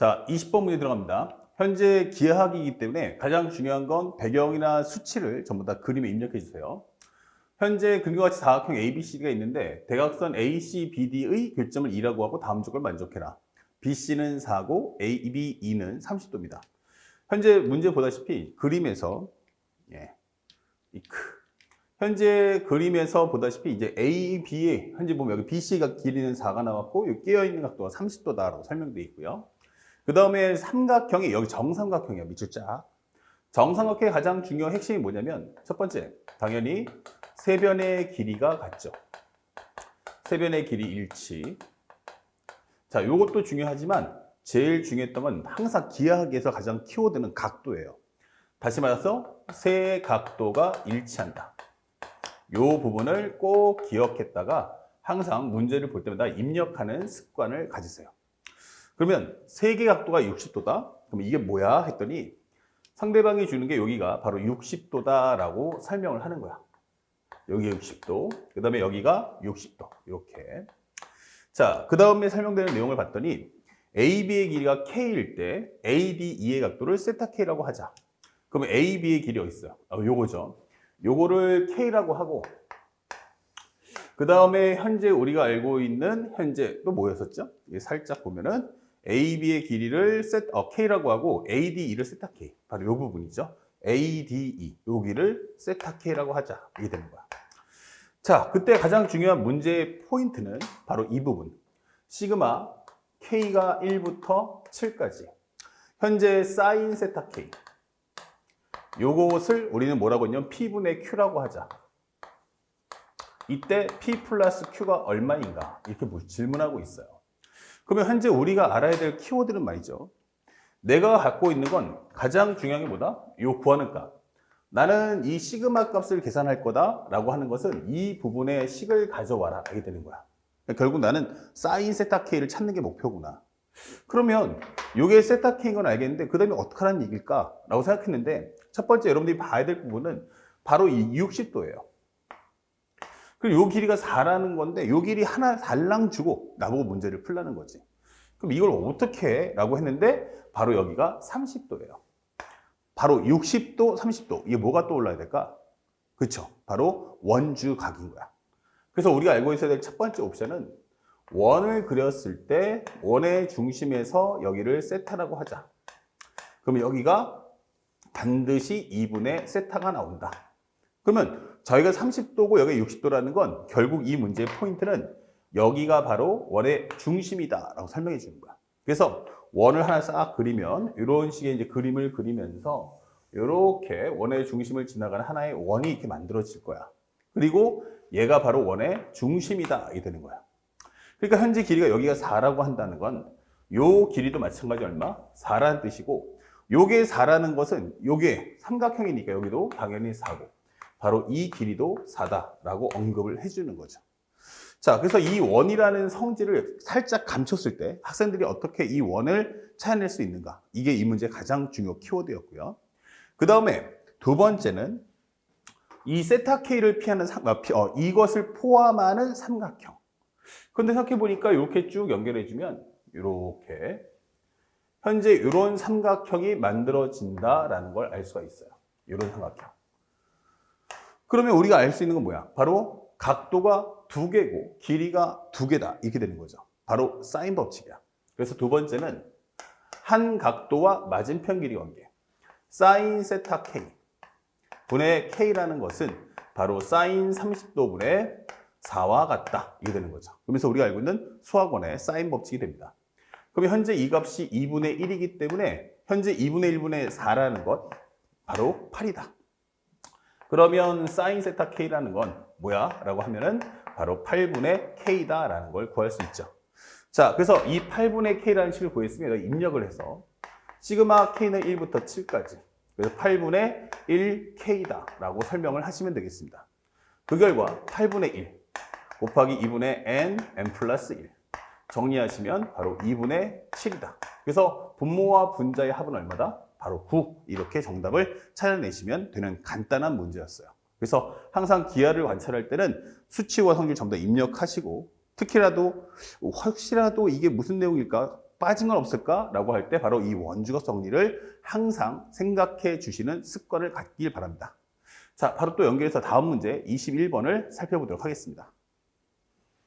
자, 20번 문제 들어갑니다. 현재 기하학이기 때문에 가장 중요한 건 배경이나 수치를 전부 다 그림에 입력해 주세요. 현재 근과 같이 사각형 ABCD가 있는데 대각선 ACBD의 교점을 2라고 하고 다음 조건을 만족해라. BC는 4고 ABE는 30도입니다. 현재 문제 보다시피 그림에서 예, 이크 현재 그림에서 보다시피 이제 A, B에 현재 보면 여기 BC가 길이는 4가 나왔고 여기 끼어 있는 각도가 30도다라고 설명되어 있고요. 그 다음에 삼각형이 여기 정삼각형이야 밑줄 쫙. 정삼각형의 가장 중요한 핵심이 뭐냐면 첫 번째 당연히 세변의 길이가 같죠. 세변의 길이 일치. 자, 요것도 중요하지만 제일 중요했던 건 항상 기하학에서 가장 키워드는 각도예요. 다시 말해서 세 각도가 일치한다. 요 부분을 꼭 기억했다가 항상 문제를 볼 때마다 입력하는 습관을 가지세요. 그러면 세 개 각도가 60도다? 그럼 이게 뭐야? 했더니 상대방이 주는 게 여기가 바로 60도다라고 설명을 하는 거야. 여기 60도, 그 다음에 여기가 60도. 이렇게. 자, 그 다음에 설명되는 내용을 봤더니 AB의 길이가 K일 때 ADE의 각도를 세타 K라고 하자. 그러면 AB의 길이 어디 있어요? 어, 요거죠. 요거를 K라고 하고 그 다음에 현재 우리가 알고 있는 현재 또 뭐였었죠? 이게 살짝 보면은 AB의 길이를 셋, 어, K라고 하고 ADE를 세타 K. 바로 요 부분이죠. ADE. 여기를 세타 K라고 하자. 이게 되는 거야. 자, 그때 가장 중요한 문제의 포인트는 바로 이 부분. 시그마 K가 1부터 7까지. 현재 사인 세타 K. 요것을 우리는 뭐라고 했냐면 P분의 Q라고 하자. 이때 P 플러스 Q가 얼마인가? 이렇게 물- 질문하고 있어요. 그러면 현재 우리가 알아야 될 키워드는 말이죠. 내가 갖고 있는 건 가장 중요한 게 뭐다? 요 구하는 값. 나는 이 시그마 값을 계산할 거다라고 하는 것은 이 부분의 식을 가져와라 하게 되는 거야. 그러니까 결국 나는 사인 세타 K를 찾는 게 목표구나. 그러면 이게 세타 K인 건 알겠는데 그 다음에 어떻게 하는 얘기일까라고 생각했는데 첫 번째 여러분들이 봐야 될 부분은 바로 이 60도예요. 그리고 요 길이가 4라는 건데 요 길이 하나 달랑 주고 나보고 문제를 풀라는 거지. 그럼 이걸 어떻게 해? 라고 했는데 바로 여기가 30도예요. 바로 60도, 30도. 이게 뭐가 떠올라야 될까? 그쵸. 바로 원주각인 거야. 그래서 우리가 알고 있어야 될 첫 번째 옵션은 원을 그렸을 때 원의 중심에서 여기를 세타라고 하자. 그러면 여기가 반드시 2분의 세타가 나온다. 그러면 저희가 30도고 여기가 60도라는 건 결국 이 문제의 포인트는 여기가 바로 원의 중심이다라고 설명해 주는 거야. 그래서 원을 하나 싹 그리면 이런 식의 이제 그림을 그리면서 이렇게 원의 중심을 지나가는 하나의 원이 이렇게 만들어질 거야. 그리고 얘가 바로 원의 중심이다 이게 되는 거야. 그러니까 현재 길이가 여기가 4라고 한다는 건 요 길이도 마찬가지 얼마? 4라는 뜻이고 요게 4라는 것은 요게 삼각형이니까 여기도 당연히 4고 바로 이 길이도 4다라고 언급을 해주는 거죠. 자, 그래서 이 원이라는 성질을 살짝 감췄을 때 학생들이 어떻게 이 원을 찾아낼 수 있는가? 이게 이 문제의 가장 중요 키워드였고요. 그 다음에 두 번째는 이 세타 K를 피하는 삼, 아, 피- 어, 이것을 포함하는 삼각형. 근데 생각해 보니까 이렇게 쭉 연결해 주면 이렇게 현재 이런 삼각형이 만들어진다라는 걸 알 수가 있어요. 이런 삼각형. 그러면 우리가 알 수 있는 건 뭐야? 바로 각도가 두 개고 길이가 두 개다. 이렇게 되는 거죠. 바로 사인 법칙이야. 그래서 두 번째는 한 각도와 맞은편 길이 관계. 사인 세타 K 분의 K라는 것은 바로 사인 30도 분의 4와 같다. 이게 되는 거죠. 그러면서 우리가 알고 있는 수학원의 사인 법칙이 됩니다. 그러면 현재 이 값이 2분의 1이기 때문에 현재 2분의 1분의 4라는 것 바로 8이다. 그러면 사인 세타 K라는 건 뭐야? 라고 하면은 바로 8분의 K다라는 걸 구할 수 있죠. 자, 그래서 이 8분의 K라는 식을 구했으면 입력을 해서 시그마 K는 1부터 7까지 그래서 8분의 1K다라고 설명을 하시면 되겠습니다. 그 결과 8분의 1 곱하기 2분의 N, N 플러스 1 정리하시면 바로 2분의 7이다. 그래서 분모와 분자의 합은 얼마다? 바로 9 이렇게 정답을 찾아내시면 되는 간단한 문제였어요. 그래서 항상 기하를 관찰할 때는 수치와 성질 전부 다 입력하시고 특히라도 혹시라도 이게 무슨 내용일까 빠진 건 없을까라고 할 때 바로 이 원주거 정리를 항상 생각해 주시는 습관을 갖길 바랍니다. 자, 바로 또 연결해서 다음 문제 21번을 살펴보도록 하겠습니다.